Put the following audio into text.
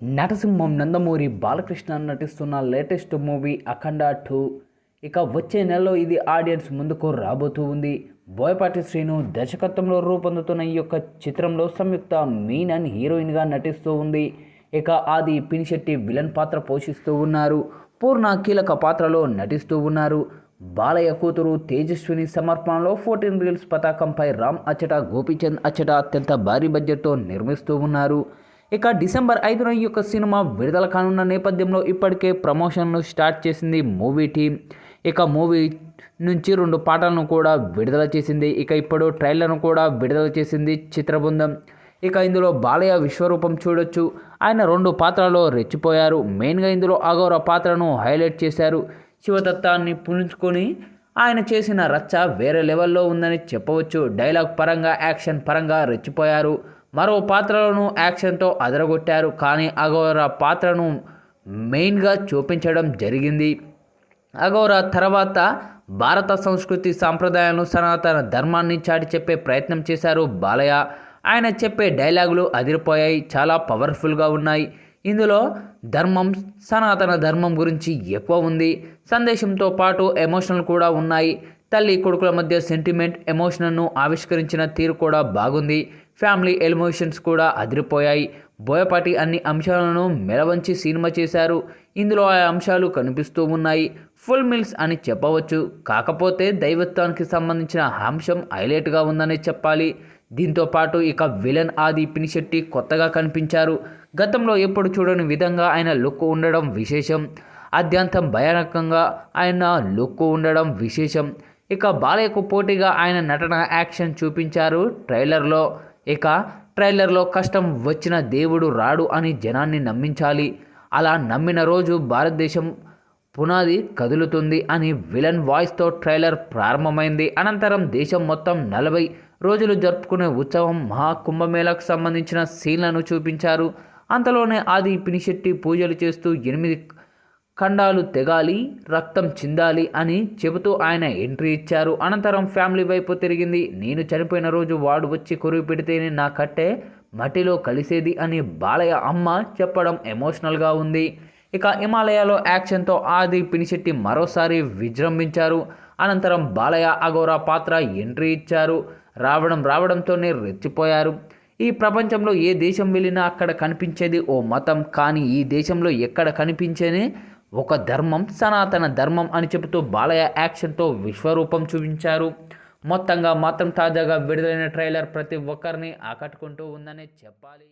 నటసింహం నందమూరి బాలకృష్ణ నటిస్తున్న latest movie అఖండ two. ఇక వచ్చే నెలలో ఇది ఆడియన్స్ ముందుకు రాబోతూ ఉంది. బోయపాటి శ్రీను దర్శకత్వంలో రూపొందుతున్న ఈ యొక్క చిత్రంలో సంయుక్త మీనన్ హీరోయిన్గా నటిస్తూ ఉంది. ఇక ఆది పినిశెట్టి విలన్ పాత్ర పోషిస్తూ ఉన్నారు. పూర్ణ కీలక పాత్రలో నటిస్తూ ఉన్నారు. బాలయ్య కూతురు తేజస్విని సమర్పణలో ఫోర్టీన్ రీల్స్ పతాకంపై రామ్ అచ్చట గోపీచంద్ అచ్చట అత్యంత భారీ బడ్జెట్తో నిర్మిస్తూ ఉన్నారు. ఇక డిసెంబర్ ఐదున ఈ యొక్క సినిమా విడుదల కానున్న నేపథ్యంలో ఇప్పటికే ప్రమోషన్లు స్టార్ట్ చేసింది మూవీ టీం ఇక మూవీ నుంచి రెండు పాటలను కూడా విడుదల చేసింది. ఇక ఇప్పుడు ట్రైలర్ను కూడా విడుదల చేసింది చిత్రబృందం. ఇక ఇందులో బాలయ్య విశ్వరూపం చూడొచ్చు. ఆయన రెండు పాత్రలో రెచ్చిపోయారు. మెయిన్గా ఇందులో అగౌర పాత్రను హైలైట్ చేశారు. శివదత్తాన్ని పుణుచుకొని ఆయన చేసిన రచ్చ వేరే లెవెల్లో ఉందని చెప్పవచ్చు. డైలాగ్ పరంగా యాక్షన్ పరంగా రెచ్చిపోయారు. మరో పాత్రలను యాక్షన్తో అదరగొట్టారు. కానీ అగౌర పాత్రను మెయిన్గా చూపించడం జరిగింది. అగౌర తర్వాత భారత సంస్కృతి సాంప్రదాయాలను సనాతన ధర్మాన్ని చాటి చెప్పే ప్రయత్నం చేశారు బాలయ్య. ఆయన చెప్పే డైలాగులు అదిరిపోయాయి. చాలా పవర్ఫుల్గా ఉన్నాయి. ఇందులో ధర్మం సనాతన ధర్మం గురించి ఎక్కువ ఉంది. సందేశంతో పాటు ఎమోషనల్ కూడా ఉన్నాయి. తల్లి కొడుకుల మధ్య సెంటిమెంట్ ఎమోషనల్ను ఆవిష్కరించిన తీరు కూడా బాగుంది. ఫ్యామిలీ ఎమోషన్స్ కూడా అదిరిపోయాయి. బోయపాటి అన్ని అంశాలను మెలవంచి సినిమా చేశారు. ఇందులో ఆ అంశాలు కనిపిస్తూ ఉన్నాయి. ఫుల్ మిల్స్ అని చెప్పవచ్చు. కాకపోతే దైవత్వానికి సంబంధించిన అంశం హైలైట్గా ఉందనే చెప్పాలి. దీంతో పాటు ఇక విలన్ ఆది పినిశెట్టి కొత్తగా కనిపించారు. గతంలో ఎప్పుడు చూడని విధంగా ఆయన లుక్ ఉండడం విశేషం. అత్యంతం భయానకంగా ఆయన లుక్ ఉండడం విశేషం. ఇక బాలయ్యకు పోటీగా ఆయన నటన యాక్షన్ చూపించారు ట్రైలర్లో. ఇక ట్రైలర్లో కష్టం వచ్చిన దేవుడు రాడు అని జనాన్ని నమ్మించాలి. అలా నమ్మిన రోజు భారతదేశం పునాది కదులుతుంది అని విలన్ వాయిస్తో ట్రైలర్ ప్రారంభమైంది. అనంతరం దేశం మొత్తం నలభై రోజులు జరుపుకునే ఉత్సవం మహాకుంభమేళకు సంబంధించిన సీన్లను చూపించారు. అంతలోనే ఆది పినిశెట్టి పూజలు చేస్తూ ఎనిమిది ఖండాలు తెగాలి రక్తం చిందాలి అని చెబుతూ ఆయన ఎంట్రీ ఇచ్చారు. అనంతరం ఫ్యామిలీ వైపు తిరిగింది. నేను చనిపోయిన రోజు వాడు వచ్చి కురువు పెడితేనే నా కట్టె మట్టిలో కలిసేది అని బాలయ్య అమ్మ చెప్పడం ఎమోషనల్గా ఉంది. ఇక హిమాలయాలో యాక్షన్తో ఆది పినిశెట్టి మరోసారి విజృంభించారు. అనంతరం బాలయ్య అగౌరా పాత్ర ఎంట్రీ ఇచ్చారు. రావడం రావడంతోనే రెచ్చిపోయారు. ఈ ప్రపంచంలో ఏ దేశం వెళ్ళినా అక్కడ కనిపించేది ఓ మతం. కానీ ఈ దేశంలో ఎక్కడ కనిపించేది ఒక ధర్మం సనాతన ధర్మం అని చెబుతూ బాలయ్య యాక్షన్తో విశ్వరూపం చూపించారు. మొత్తంగా మాత్రం తాజాగా విడుదలైన ట్రైలర్ ప్రతి ఒక్కరిని ఆకట్టుకుంటూ ఉందనే చెప్పాలి.